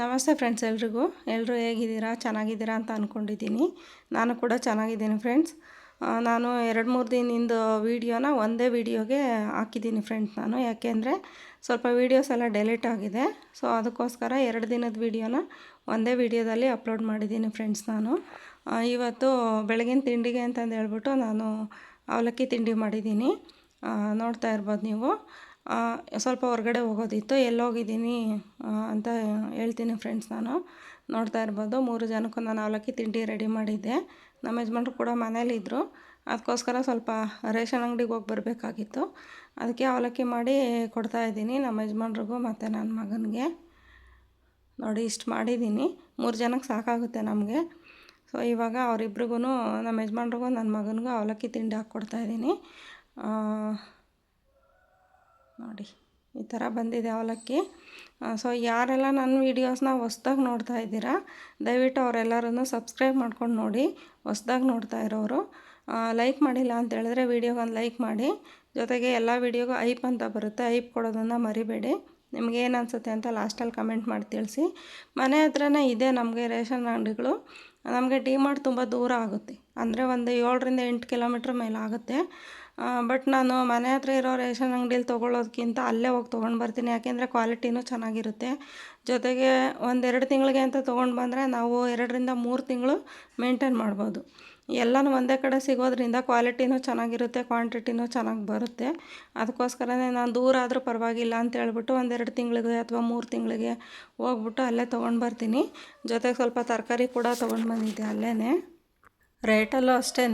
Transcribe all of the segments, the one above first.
ನಮಸ್ತೆ ಫ್ರೆಂಡ್ಸ್ ಎಲ್ರಿಗೂ. ಎಲ್ಲರೂ ಹೇಗಿದ್ದೀರಾ? ಚೆನ್ನಾಗಿದ್ದೀರಾ ಅಂತ ಅಂದ್ಕೊಂಡಿದ್ದೀನಿ ನಾನು ಕೂಡ ಚೆನ್ನಾಗಿದ್ದೀನಿ ಫ್ರೆಂಡ್ಸ್ ನಾನು ಎರಡು ಮೂರು ದಿನದಿಂದ ವೀಡಿಯೋನ ಒಂದೇ ವೀಡಿಯೋಗೆ ಹಾಕಿದ್ದೀನಿ ಫ್ರೆಂಡ್ಸ್ ನಾನು. ಯಾಕೆಂದರೆ ಸ್ವಲ್ಪ ವೀಡಿಯೋಸ್ ಎಲ್ಲ ಡೆಲೀಟ್ ಆಗಿದೆ. ಸೊ ಅದಕ್ಕೋಸ್ಕರ ಎರಡು ದಿನದ ವೀಡಿಯೋನ ಒಂದೇ ವೀಡಿಯೋದಲ್ಲಿ ಅಪ್ಲೋಡ್ ಮಾಡಿದ್ದೀನಿ ಫ್ರೆಂಡ್ಸ್ ನಾನು. ಇವತ್ತು ಬೆಳಗಿನ ತಿಂಡಿಗೆ ಅಂತಂದು ಹೇಳ್ಬಿಟ್ಟು ನಾನು ಅವಲಕ್ಕಿ ತಿಂಡಿ ಮಾಡಿದ್ದೀನಿ. ನೋಡ್ತಾ ಇರ್ಬೋದು ನೀವು. ಸ್ವಲ್ಪ ಹೊರಗಡೆ ಹೋಗೋದಿತ್ತು, ಎಲ್ಲೋಗಿದ್ದೀನಿ ಅಂತ ಹೇಳ್ತೀನಿ ಫ್ರೆಂಡ್ಸ್ ನಾನು. ನೋಡ್ತಾ ಇರ್ಬೋದು, ಮೂರು ಜನಕ್ಕೂ ನಾನು ಅವಲಕ್ಕಿ ತಿಂಡಿ ರೆಡಿ ಮಾಡಿದ್ದೆ. ನಮ್ಮ ಯಜಮಾನ್ರು ಕೂಡ ಮನೇಲಿದ್ದರು ಅದಕ್ಕೋಸ್ಕರ ಸ್ವಲ್ಪ ರೇಷನ್ ಅಂಗಡಿಗೆ ಹೋಗಿ ಬರಬೇಕಾಗಿತ್ತು. ಅದಕ್ಕೆ ಅವಲಕ್ಕಿ ಮಾಡಿ ಕೊಡ್ತಾ ಇದ್ದೀನಿ ನಮ್ಮ ಯಜಮಾನ್ರಿಗೂ ಮತ್ತು ನನ್ನ ಮಗನಿಗೆ. ನೋಡಿ, ಇಷ್ಟು ಮಾಡಿದ್ದೀನಿ. ಮೂರು ಜನಕ್ಕೆ ಸಾಕಾಗುತ್ತೆ ನಮಗೆ. ಸೊ ಇವಾಗ ಅವರಿಬ್ರಿಗೂ ನಮ್ಮ ಯಜಮಾನ್ರಿಗೂ, ನನ್ನ ಮಗನಿಗೂ ಅವಲಕ್ಕಿ ತಿಂಡಿ ಹಾಕ್ಕೊಡ್ತಾ ಇದ್ದೀನಿ. ನೋಡಿ, ಈ ಥರ ಬಂದಿದೆ ಅವಲಕ್ಕಿ. ಸೊ ಯಾರೆಲ್ಲ ನನ್ನ ವೀಡಿಯೋಸ್ನ ಹೊಸ್ದಾಗಿ ನೋಡ್ತಾ ಇದ್ದೀರಾ, ದಯವಿಟ್ಟು ಅವರೆಲ್ಲರೂ ಸಬ್ಸ್ಕ್ರೈಬ್ ಮಾಡ್ಕೊಂಡು ನೋಡಿ, ಹೊಸ್ದಾಗಿ ನೋಡ್ತಾ ಇರೋರು ಲೈಕ್ ಮಾಡಿಲ್ಲ ಅಂತ ಹೇಳಿದ್ರೆ ವಿಡಿಯೋಗೊಂದು ಲೈಕ್ ಮಾಡಿ. ಜೊತೆಗೆ ಎಲ್ಲ ವೀಡಿಯೋಗೂ ಐಪ್ ಅಂತ ಬರುತ್ತೆ, ಐಪ್ ಕೊಡೋದನ್ನು ಮರಿಬೇಡಿ. ನಿಮ್ಗೆ ಏನು ಅನಿಸುತ್ತೆ ಅಂತ ಲಾಸ್ಟಲ್ಲಿ ಕಮೆಂಟ್ ಮಾಡಿ ತಿಳಿಸಿ. ಮನೆ ಹತ್ರನೇ ಇದೆ ನಮಗೆ ರೇಷನ್ ಅಂಗಡಿಗಳು. ನಮಗೆ ಡಿ ಮಾರ್ಟ್ ತುಂಬ ದೂರ ಆಗುತ್ತೆ. ಅಂದರೆ ಒಂದು ಏಳರಿಂದ ಎಂಟು ಕಿಲೋಮೀಟ್ರ್ ಮೇಲೆ ಆಗುತ್ತೆ. ಬಟ್ ನಾನು ಮನೆ ಹತ್ರ ಇರೋ ರೇಷನ್ ಅಂಗಡೀಲಿ ತೊಗೊಳ್ಳೋದಕ್ಕಿಂತ ಅಲ್ಲೇ ಹೋಗಿ ತೊಗೊಂಡು ಬರ್ತೀನಿ. ಯಾಕೆಂದರೆ ಕ್ವಾಲಿಟಿನೂ ಚೆನ್ನಾಗಿರುತ್ತೆ. ಜೊತೆಗೆ ಒಂದೆರಡು ತಿಂಗಳಿಗೆ ಅಂತ ತೊಗೊಂಡು ಬಂದರೆ ನಾವು ಎರಡರಿಂದ ಮೂರು ತಿಂಗಳು ಮೇಂಟೈನ್ ಮಾಡ್ಬೋದು. ಎಲ್ಲನೂ ಒಂದೇ ಕಡೆ ಸಿಗೋದ್ರಿಂದ ಕ್ವಾಲಿಟಿನೂ ಚೆನ್ನಾಗಿರುತ್ತೆ ಕ್ವಾಂಟಿಟಿನೂ ಚೆನ್ನಾಗಿ ಬರುತ್ತೆ. ಅದಕ್ಕೋಸ್ಕರನೇ ನಾನು ದೂರ ಆದರೂ ಪರವಾಗಿಲ್ಲ ಅಂತ ಹೇಳ್ಬಿಟ್ಟು ಒಂದೆರಡು ತಿಂಗಳಿಗೆ ಅಥವಾ ಮೂರು ತಿಂಗಳಿಗೆ ಹೋಗ್ಬಿಟ್ಟು ಅಲ್ಲೇ ತೊಗೊಂಡು ಬರ್ತೀನಿ. ಜೊತೆಗೆ ಸ್ವಲ್ಪ ತರಕಾರಿ ಕೂಡ ತೊಗೊಂಡು ಬಂದಿದ್ದೆ ಅಲ್ಲೇ ರೇಟಲ್ಲೂ ಅಷ್ಟೇ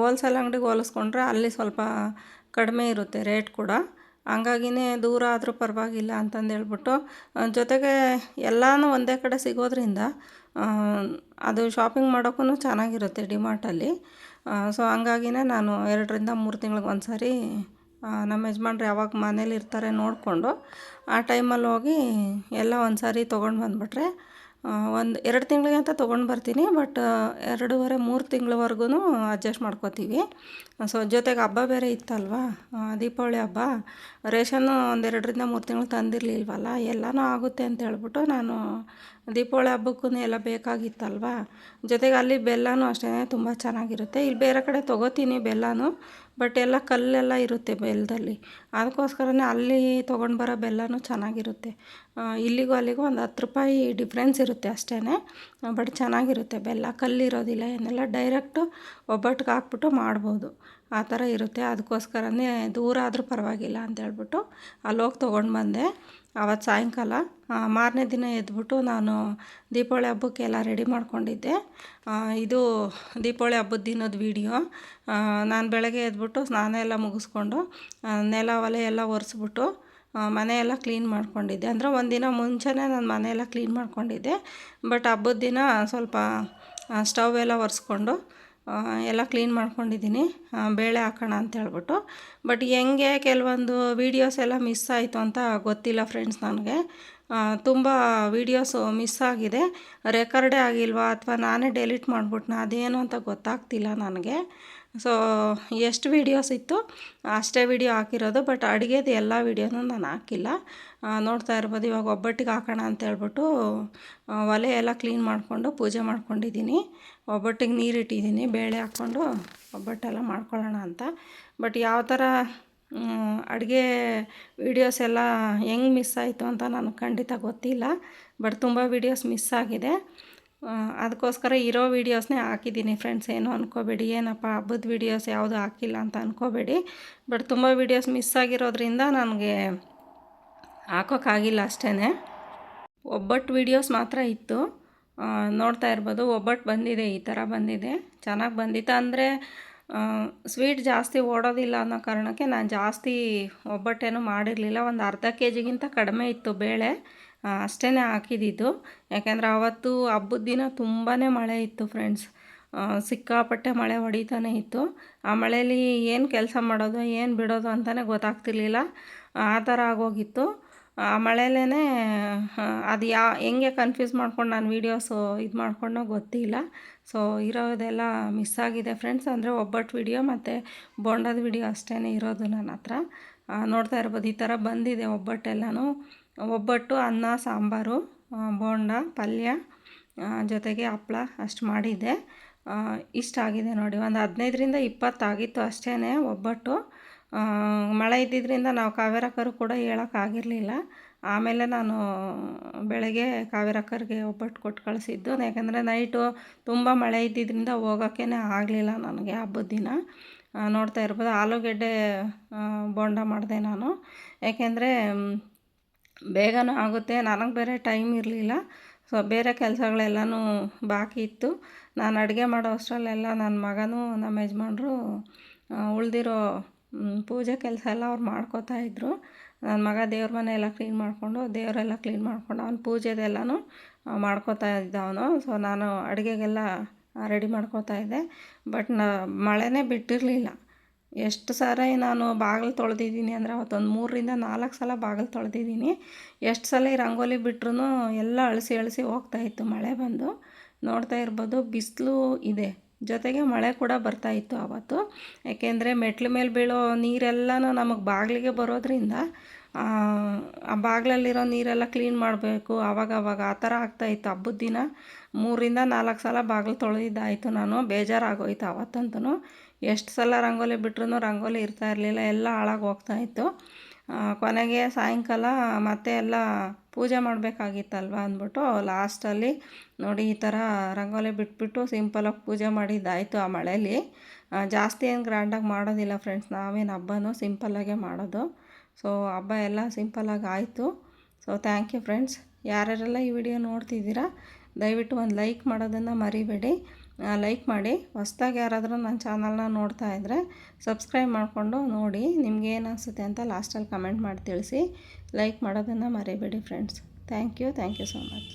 ಹೋಲ್ಸೇಲ್ ಅಂಗಡಿಗೆ ಹೋಲಿಸ್ಕೊಂಡ್ರೆ ಅಲ್ಲಿ ಸ್ವಲ್ಪ ಕಡಿಮೆ ಇರುತ್ತೆ ರೇಟ್ ಕೂಡ. ಹಂಗಾಗಿನೇ ದೂರ ಆದರೂ ಪರವಾಗಿಲ್ಲ ಅಂತಂದು ಹೇಳ್ಬಿಟ್ಟು ಜೊತೆಗೆ ಎಲ್ಲನೂ ಒಂದೇ ಕಡೆ ಸಿಗೋದ್ರಿಂದ ಅದು ಶಾಪಿಂಗ್ ಮಾಡೋಕ್ಕೂ ಚೆನ್ನಾಗಿರುತ್ತೆ ಡಿಮಾರ್ಟಲ್ಲಿ. ಸೊ ಹಂಗಾಗಿನೇ ನಾನು ಎರಡರಿಂದ ಮೂರು ತಿಂಗ್ಳಿಗೆ ಒಂದು ಸಾರಿ ನಮ್ಮ ಯಜಮಾನ್ರು ಯಾವಾಗ ಮನೇಲಿ ಇರ್ತಾರೆ ನೋಡಿಕೊಂಡು ಆ ಟೈಮಲ್ಲಿ ಹೋಗಿ ಎಲ್ಲ ಒಂದು ಸಾರಿ ತೊಗೊಂಡು ಬಂದುಬಿಟ್ರೆ ಒಂದು ಎರಡು ತಿಂಗಳಿಗೆ ಅಂತ ತೊಗೊಂಡು ಬರ್ತೀನಿ, ಬಟ್ ಎರಡೂವರೆ, ಮೂರು ತಿಂಗಳವರೆಗೂ ಅಡ್ಜಸ್ಟ್ ಮಾಡ್ಕೋತೀವಿ. ಸೊ, ಜೊತೆಗೆ ಹಬ್ಬ ಬೇರೆ ಇತ್ತಲ್ವಾ? ದೀಪಾವಳಿ ಹಬ್ಬ. ರೇಷನ್ನು ಒಂದೆರಡರಿಂದ ಮೂರು ತಿಂಗಳು ತಂದಿರಲಿಲ್ವಲ್ಲ, ಎಲ್ಲನೂ ಆಗುತ್ತೆ ಅಂತ ಹೇಳ್ಬಿಟ್ಟು ನಾನು ದೀಪಾವಳಿ ಹಬ್ಬಕ್ಕೂ ಎಲ್ಲ ಬೇಕಾಗಿತ್ತಲ್ವಾ? ಜೊತೆಗೆ ಅಲ್ಲಿ ಬೆಲ್ಲನೂ ಅಷ್ಟೇ ತುಂಬ ಚೆನ್ನಾಗಿರುತ್ತೆ. ಇಲ್ಲಿ ಬೇರೆ ಕಡೆ ತೊಗೋತೀನಿ ಬೆಲ್ಲನೂ ಬಟ್ ಎಲ್ಲ ಕಲ್ಲೆಲ್ಲ ಇರುತ್ತೆ ಬೆಲ್ಲದಲ್ಲಿ ಅದಕ್ಕೋಸ್ಕರನೇ ಅಲ್ಲಿ ತೊಗೊಂಡು ಬರೋ ಬೆಲ್ಲನೂ ಚೆನ್ನಾಗಿರುತ್ತೆ. ಇಲ್ಲಿಗೂ ಅಲ್ಲಿಗೂ ಒಂದು ಹತ್ತು ರೂಪಾಯಿ ಡಿಫ್ರೆನ್ಸ್ ಇರುತ್ತೆ ಅಷ್ಟೇ ಬಟ್ ಚೆನ್ನಾಗಿರುತ್ತೆ ಬೆಲ್ಲ. ಕಲ್ಲಿರೋದಿಲ್ಲ ಏನೆಲ್ಲ ಡೈರೆಕ್ಟು ಒಬ್ಬಟ್ಟಿಗೆ ಹಾಕ್ಬಿಟ್ಟು ಮಾಡ್ಬೋದು. ಆ ಥರ ಇರುತ್ತೆ. ಅದಕ್ಕೋಸ್ಕರನೇ ದೂರ ಆದರೂ ಪರವಾಗಿಲ್ಲ ಅಂತೇಳ್ಬಿಟ್ಟು ಅಲ್ಲೋಗಿ ತೊಗೊಂಡು ಬಂದೆ. ಆವತ್ತು ಸಾಯಂಕಾಲ. ಮಾರನೇ ದಿನ ಎದ್ಬಿಟ್ಟು ನಾನು ದೀಪಾವಳಿ ಹಬ್ಬಕ್ಕೆಲ್ಲ ರೆಡಿ ಮಾಡ್ಕೊಂಡಿದ್ದೆ. ಇದು ದೀಪಾವಳಿ ಹಬ್ಬದ ದಿನದ ವೀಡಿಯೋ ನಾನು ಬೆಳಗ್ಗೆ ಎದ್ಬಿಟ್ಟು ಸ್ನಾನ ಎಲ್ಲ ಮುಗಿಸ್ಕೊಂಡು ನೆಲ ಒಲೆ ಎಲ್ಲ ಒರೆಸ್ಬಿಟ್ಟು ಮನೆಯೆಲ್ಲ ಮನೆ ಎಲ್ಲ ಕ್ಲೀನ್ ಮಾಡ್ಕೊಂಡಿದ್ದೆ. ಅಂದರೆ ಒಂದಿನ ಮುಂಚೆನೇ ನಾನು ಮನೆಯೆಲ್ಲ ಎಲ್ಲ ಕ್ಲೀನ್ ಮಾಡ್ಕೊಂಡಿದ್ದೆ. ಬಟ್ ಹಬ್ಬದ ದಿನ ಸ್ವಲ್ಪ ಸ್ಟವ್ ಎಲ್ಲ ಒರೆಸ್ಕೊಂಡು ಎಲ್ಲ ಕ್ಲೀನ್ ಮಾಡ್ಕೊಂಡಿದ್ದೀನಿ. ಬೇಳೆ ಹಾಕೋಣ ಅಂತ ಹೇಳ್ಬಿಟ್ಟು. ಬಟ್ ಹೆಂಗೆ ಕೆಲವೊಂದು ವೀಡಿಯೋಸ್ ಎಲ್ಲ ಮಿಸ್ ಆಯಿತು ಅಂತ ಗೊತ್ತಿಲ್ಲ ಫ್ರೆಂಡ್ಸ್ ನನಗೆ. ತುಂಬ ವೀಡಿಯೋಸು ಮಿಸ್ ಆಗಿದೆ. ರೆಕಾರ್ಡೇ ಆಗಿಲ್ವಾ ಅಥವಾ ನಾನೇ ಡೆಲೀಟ್ ಮಾಡಿಬಿಟ್ನ, ಅದೇನು ಅಂತ ಗೊತ್ತಾಗ್ತಿಲ್ಲ ನನಗೆ. ಸೊ ಎಷ್ಟು ವೀಡಿಯೋಸ್ ಇತ್ತು? ಅಷ್ಟೇ ವೀಡಿಯೋ ಹಾಕಿರೋದು ಬಟ್ ಅಡುಗೆದು ಎಲ್ಲ ವೀಡಿಯೋನೂ ನಾನು ಹಾಕಿಲ್ಲ. ನೋಡ್ತಾ ಇರ್ಬೋದು, ಇವಾಗ ಒಬ್ಬಟ್ಟಿಗೆ ಹಾಕೋಣ ಅಂತ ಹೇಳ್ಬಿಟ್ಟು ಒಲೆ ಎಲ್ಲ ಕ್ಲೀನ್ ಮಾಡಿಕೊಂಡು ಪೂಜೆ ಮಾಡ್ಕೊಂಡಿದ್ದೀನಿ ಒಬ್ಬಟ್ಟಿಗೆ ನೀರು ಇಟ್ಟಿದ್ದೀನಿ ಬೇಳೆ ಹಾಕ್ಕೊಂಡು ಒಬ್ಬಟ್ಟೆಲ್ಲ ಮಾಡ್ಕೊಳ್ಳೋಣ ಅಂತ. ಬಟ್ ಯಾವ ಥರ ಅಡುಗೆ ವೀಡಿಯೋಸ್ ಎಲ್ಲ ಹೆಂಗೆ ಮಿಸ್ ಆಯಿತು ಅಂತ ನನಗೆ ಖಂಡಿತ ಗೊತ್ತಿಲ್ಲ. ಬಟ್ ತುಂಬ ವೀಡಿಯೋಸ್ ಮಿಸ್ ಆಗಿದೆ. ಅದಕ್ಕೋಸ್ಕರ ಇರೋ ವೀಡಿಯೋಸ್ನೇ ಹಾಕಿದ್ದೀನಿ ಫ್ರೆಂಡ್ಸ್ ಏನು ಅಂದ್ಕೋಬೇಡಿ ಏನಪ್ಪ, ಹಬ್ಬದ ವೀಡಿಯೋಸ್ ಯಾವುದು ಹಾಕಿಲ್ಲ ಅಂತ ಅಂದ್ಕೋಬೇಡಿ ಬಟ್ ತುಂಬ ವೀಡಿಯೋಸ್ ಮಿಸ್ ಆಗಿರೋದ್ರಿಂದ ನನಗೆ ಹಾಕೋಕ್ಕಾಗಿಲ್ಲ ಅಷ್ಟೇ ಒಬ್ಬಟ್ಟು ವೀಡಿಯೋಸ್ ಮಾತ್ರ ಇತ್ತು. ನೋಡ್ತಾ ಇರ್ಬೋದು. ಒಬ್ಬಟ್ಟು ಬಂದಿದೆ, ಈ ಥರ ಬಂದಿದೆ. ಚೆನ್ನಾಗಿ ಬಂದಿತ್ತು. ಅಂದರೆ ಸ್ವೀಟ್ ಜಾಸ್ತಿ ಓಡೋದಿಲ್ಲ ಅನ್ನೋ ಕಾರಣಕ್ಕೆ ನಾನು ಜಾಸ್ತಿ ಒಬ್ಬಟ್ಟೇನು ಮಾಡಿರಲಿಲ್ಲ. ಒಂದು ಅರ್ಧ ಕೆ ಜಿಗಿಂತ ಕಡಿಮೆ ಇತ್ತು ಬೇಳೆ. ಅಷ್ಟೇ ಹಾಕಿದ್ದಿದ್ದು ಯಾಕೆಂದರೆ ಅವತ್ತು ಹಬ್ಬದ ದಿನ ತುಂಬಾ ಮಳೆ ಇತ್ತು ಫ್ರೆಂಡ್ಸ್ ಸಿಕ್ಕಾಪಟ್ಟೆ ಮಳೆ ಹೊಡಿತಾನೆ ಇತ್ತು. ಆ ಮಳೇಲಿ ಏನು ಕೆಲಸ ಮಾಡೋದು, ಏನು ಬಿಡೋದು ಅಂತಲೇ ಗೊತ್ತಾಗ್ತಿರ್ಲಿಲ್ಲ. ಆ ಥರ ಆಗೋಗಿತ್ತು. ಆ ಮಳೇಲೇ ಅದು ಯಾ, ಹೆಂಗೆ ಕನ್ಫ್ಯೂಸ್ ಮಾಡ್ಕೊಂಡು ನಾನು ವೀಡಿಯೋಸು ಇದು ಮಾಡ್ಕೊಂಡೋ ಗೊತ್ತಿಲ್ಲ. ಸೊ ಇರೋದೆಲ್ಲ ಮಿಸ್ ಆಗಿದೆ ಫ್ರೆಂಡ್ಸ್ ಅಂದರೆ ಒಬ್ಬಟ್ಟು ವಿಡಿಯೋ ಮತ್ತು ಬೋಂಡದ ವಿಡಿಯೋ ಅಷ್ಟೇ ಇರೋದು ನನ್ನ ಹತ್ರ. ನೋಡ್ತಾ ಇರ್ಬೋದು, ಈ ಥರ ಬಂದಿದೆ ಒಬ್ಬಟ್ಟೆಲ್ಲನೂ ಒಬ್ಬಟ್ಟು, ಅನ್ನ, ಸಾಂಬಾರು ಬೋಂಡ, ಪಲ್ಯ ಜೊತೆಗೆ ಹಪ್ಳ ಅಷ್ಟು ಮಾಡಿದ್ದೆ. ಇಷ್ಟ ಆಗಿದೆ ನೋಡಿ. ಒಂದು ಹದಿನೈದರಿಂದ ಇಪ್ಪತ್ತಾಗಿತ್ತು ಅಷ್ಟೇ ಒಬ್ಬಟ್ಟು. ಮಳೆ ಇದ್ದಿದ್ದರಿಂದ ನಾವು ಕಾವೇರಕ್ಕರು ಕೂಡ ಹೇಳೋಕ್ಕಾಗಿರಲಿಲ್ಲ ಆಮೇಲೆ ನಾನು ಬೆಳಗ್ಗೆ ಕಾವೇರಕ್ಕರಿಗೆ ಒಬ್ಬಟ್ಟು ಕೊಟ್ಟು ಕಳಿಸಿದ್ದು. ಯಾಕಂದರೆ ನೈಟು ತುಂಬ ಮಳೆ ಇದ್ದಿದ್ದರಿಂದ ಹೋಗೋಕ್ಕೇ ಆಗಲಿಲ್ಲ ನನಗೆ ಹಬ್ಬದ ದಿನ. ನೋಡ್ತಾ ಇರ್ಬೋದು. ಆಲೂಗೆಡ್ಡೆ ಬೋಂಡ ಮಾಡಿದೆ ನಾನು. ಯಾಕೆಂದರೆ ಬೇಗನೂ ಆಗುತ್ತೆ. ನನಗೆ ಬೇರೆ ಟೈಮ್ ಇರಲಿಲ್ಲ. ಸೊ, ಬೇರೆ ಕೆಲಸಗಳೆಲ್ಲನೂ ಬಾಕಿ ಇತ್ತು. ನಾನು ಅಡುಗೆ ಮಾಡೋ ಅಷ್ಟರಲ್ಲೆಲ್ಲ ನನ್ನ ಮಗನೂ ನಮ್ಮ ಯಜಮಾನ್ರು ಉಳಿದಿರೋ ಪೂಜೆ ಕೆಲಸ ಎಲ್ಲ ಅವ್ರು ಮಾಡ್ಕೋತಾ ಇದ್ದರು ನನ್ನ ಮಗ ದೇವ್ರ ಮನೆ ಎಲ್ಲ ಕ್ಲೀನ್ ಮಾಡಿಕೊಂಡು, ದೇವರೆಲ್ಲ ಕ್ಲೀನ್ ಮಾಡಿಕೊಂಡು ಅವ್ನು ಪೂಜೆದೆಲ್ಲನೂ ಮಾಡ್ಕೋತಾ ಇದ್ದ ಅವನು. ಸೊ, ನಾನು ಅಡುಗೆಗೆಲ್ಲ ರೆಡಿ ಮಾಡ್ಕೋತಾ ಇದ್ದೆ. ಬಟ್ನ, ಮಳೆನೇ ಬಿಟ್ಟಿರಲಿಲ್ಲ. ಎಷ್ಟು ಸಾರಿ ನಾನು ಬಾಗಿಲು ತೊಳೆದಿದ್ದೀನಿ ಅಂದರೆ ಅವತ್ತೊಂದು ಮೂರರಿಂದ ನಾಲ್ಕು ಸಲ ಬಾಗಿಲು ತೊಳೆದಿದ್ದೀನಿ. ಎಷ್ಟು ಸಲ ಈ ರಂಗೋಲಿ ಬಿಟ್ರೂ ಎಲ್ಲ ಅಳಿಸಿ ಅಳಿಸಿ ಹೋಗ್ತಾ ಇತ್ತು ಮಳೆ ಬಂದು. ನೋಡ್ತಾ ಇರ್ಬೋದು ಬಿಸಿಲು ಇದೆ. ಜೊತೆಗೆ ಮಳೆ ಕೂಡ ಬರ್ತಾ ಇತ್ತು ಆವತ್ತು ಯಾಕೆಂದರೆ ಮೆಟ್ಲು ಮೇಲೆ ಬೀಳೋ ನೀರೆಲ್ಲನೂ ನಮಗೆ ಬಾಗಿಲಿಗೆ ಬರೋದ್ರಿಂದ ಆ ಬಾಗಿಲಲ್ಲಿರೋ ನೀರೆಲ್ಲ ಕ್ಲೀನ್ ಮಾಡಬೇಕು. ಆವಾಗ ಆ ಥರ ಆಗ್ತಾಯಿತ್ತು ಹಬ್ಬದ ದಿನ ಮೂರಿಂದ ನಾಲ್ಕು ಸಲ ಬಾಗಿಲು ತೊಳೆದಿದ್ದಾಯಿತು ನಾನು. ಬೇಜಾರಾಗೋಯ್ತು ಆವತ್ತಂತೂ ಎಷ್ಟು ಸಲ ರಂಗೋಲಿ ಬಿಟ್ರೂ ರಂಗೋಲಿ ಇರ್ತಾ ಇರಲಿಲ್ಲ. ಎಲ್ಲ ಹಾಳಾಗಿ ಹೋಗ್ತಾಯಿತ್ತು ಕೊನೆಗೆ ಸಾಯಂಕಾಲ ಮತ್ತೆ ಎಲ್ಲ ಪೂಜೆ ಮಾಡಬೇಕಾಗಿತ್ತಲ್ವ ಅಂದ್ಬಿಟ್ಟು ಲಾಸ್ಟಲ್ಲಿ ನೋಡಿ ಈ ಥರ ರಂಗೋಲಿ ಬಿಟ್ಬಿಟ್ಟು ಸಿಂಪಲಾಗಿ ಪೂಜೆ ಮಾಡಿದ್ದಾಯಿತು ಆ ಮಳೇಲಿ. ಜಾಸ್ತಿ ಏನು ಗ್ರ್ಯಾಂಡಾಗಿ ಮಾಡೋದಿಲ್ಲ ಫ್ರೆಂಡ್ಸ್. ನಾವೇನು ಹಬ್ಬನೂ ಸಿಂಪಲ್ಲಾಗೇ ಮಾಡೋದು. ಸೊ ಹಬ್ಬ ಎಲ್ಲ ಸಿಂಪಲ್ಲಾಗಿ ಆಯಿತು. ಸೊ ಥ್ಯಾಂಕ್ ಯು ಫ್ರೆಂಡ್ಸ್ ಯಾರ್ಯಾರೆಲ್ಲ ಈ ವಿಡಿಯೋ ನೋಡ್ತಿದ್ದೀರಾ, ದಯವಿಟ್ಟು ಒಂದು ಲೈಕ್ ಮಾಡೋದನ್ನು ಮರಿಬೇಡಿ. ಲೈಕ್ ಮಾಡಿ. ಹೊಸ್ದಾಗಿ ಯಾರಾದರೂ ನನ್ನ ಚಾನಲ್ನ ನೋಡ್ತಾ ಇದ್ದರೆ ಸಬ್ಸ್ಕ್ರೈಬ್ ಮಾಡಿಕೊಂಡು ನೋಡಿ, ನಿಮ್ಗೆ ಏನು ಅನಿಸುತ್ತೆ ಅಂತ ಲಾಸ್ಟಲ್ಲಿ ಕಮೆಂಟ್ ಮಾಡಿ ತಿಳಿಸಿ. ಲೈಕ್ ಮಾಡೋದನ್ನು ಮರಿಬೇಡಿ friends thank you thank you so much